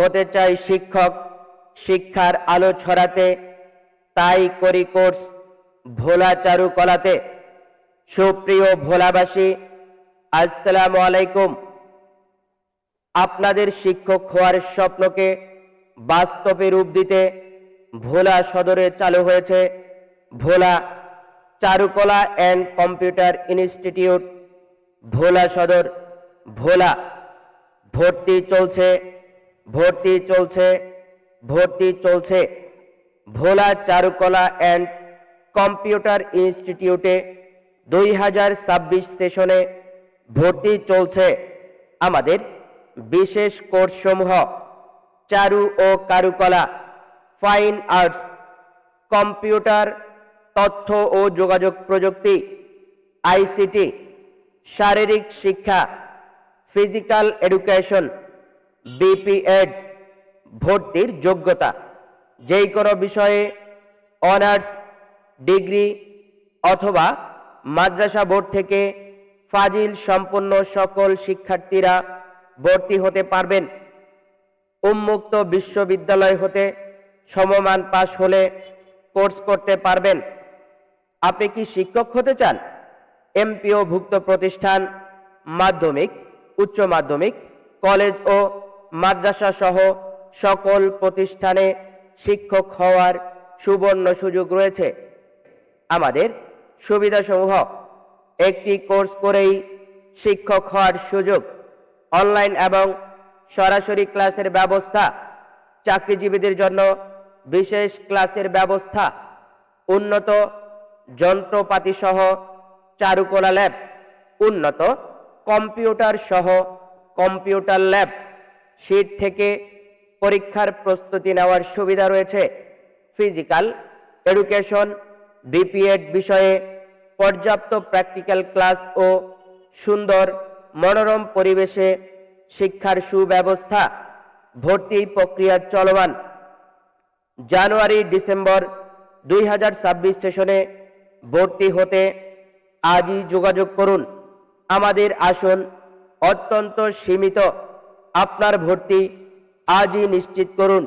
হতে চাই শিক্ষক শিক্ষার আলো ছড়াতে, তাই করি কোর্স ভোলা চারুকলাতে। সুপ্রিয় ভোলাবাসী, আসসালামু আলাইকুম। আপনাদের শিক্ষক হওয়ার স্বপ্নকে বাস্তবে রূপ দিতে ভোলা সদরে চালু হয়েছে Bhola Charukala and computer institute, Bhola Sadar, Bhola. ভর্তি চলছে ভর্তি চলছে ভর্তি চলছে ভোলা চারুকলা অ্যান্ড কম্পিউটার ইনস্টিটিউটে দুই হাজার ছাব্বিশ সেশনে ভর্তি চলছে আমাদের বিশেষ কোর্সসমূহ চারু ও কারুকলা, ফাইন আর্টস, কম্পিউটার, তথ্য ও যোগাযোগ প্রযুক্তি, আইসিটি, শারীরিক শিক্ষা, ফিজিক্যাল এডুকেশন বিপিএড ভর্তির যোগ্যতা। যেই কোনো বিষয়ে অনার্স, ডিগ্রি অথবা মাদ্রাসা বোর্ড থেকে ফাজিল সম্পন্ন সকল শিক্ষার্থীরা ভর্তি হতে পারবেন। উন্মুক্ত বিশ্ববিদ্যালয় হতে সমমান পাশ হলে কোর্স করতে পারবেন। আপনি কি শিক্ষক হতে চান? এমপিও ভুক্ত প্রতিষ্ঠান, মাধ্যমিক, উচ্চ মাধ্যমিক, কলেজ ও মাদ্রাসা সহ সকল প্রতিষ্ঠানে শিক্ষক হওয়ার সুবর্ণ সুযোগ রয়েছে। আমাদের সুবিধাসমূহ, একটি কোর্স করেই শিক্ষক হওয়ার সুযোগ, অনলাইন এবং সরাসরি ক্লাসের ব্যবস্থা, চাকরিজীবীদের জন্য বিশেষ ক্লাসের ব্যবস্থা, উন্নত যন্ত্রপাতি সহ চারুকলা ল্যাব, উন্নত কম্পিউটার সহ কম্পিউটার ল্যাব। শীট থেকে পরীক্ষার প্রস্তুতি নেওয়ার সুবিধা রয়েছে। ফিজিক্যাল এডুকেশন বিপিএড বিষয়ে পর্যাপ্ত প্র্যাকটিক্যাল ক্লাস ও সুন্দর মনোরম পরিবেশে শিক্ষার সুব্যবস্থা ভর্তি প্রক্রিয়া চলমান। জানুয়ারি, ডিসেম্বর দুই হাজার ছাব্বিশ সেশনে ভর্তি হতে আজই যোগাযোগ করুন। আমাদের আসন অত্যন্ত সীমিত। আপনার ভর্তি আজই নিশ্চিত করুন।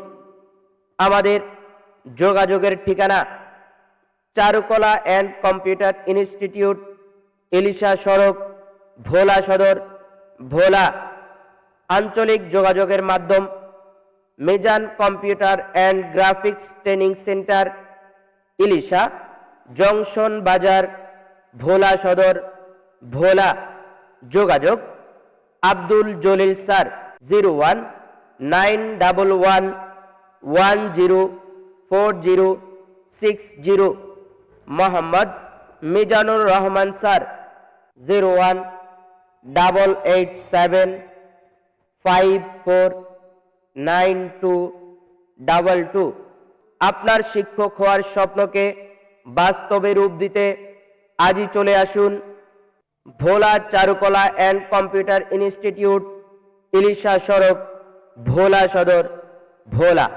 আমাদের যোগাযোগের ঠিকানা Charukala and computer institute Ilisha সড়ক, ভোলা সদর, ভোলা। আঞ্চলিক যোগাযোগের মাধ্যম Mezan computer and graphics training center, Ilisha junction Bazar, Bhola Sadar, Bhola. যোগাযোগ Abdul Jalil sir. Zero one nine double one one zero four zero six zero Mohammad Mizanur Rahman sir zero one double eight seven five four nine two double two আপনার শিক্ষক হওয়ার স্বপ্নকে বাস্তবে রূপ দিতে আজই চলে আসুন Bhola Charukala and computer institute Ilisha সড়ক ভোলা সদর ভোলা।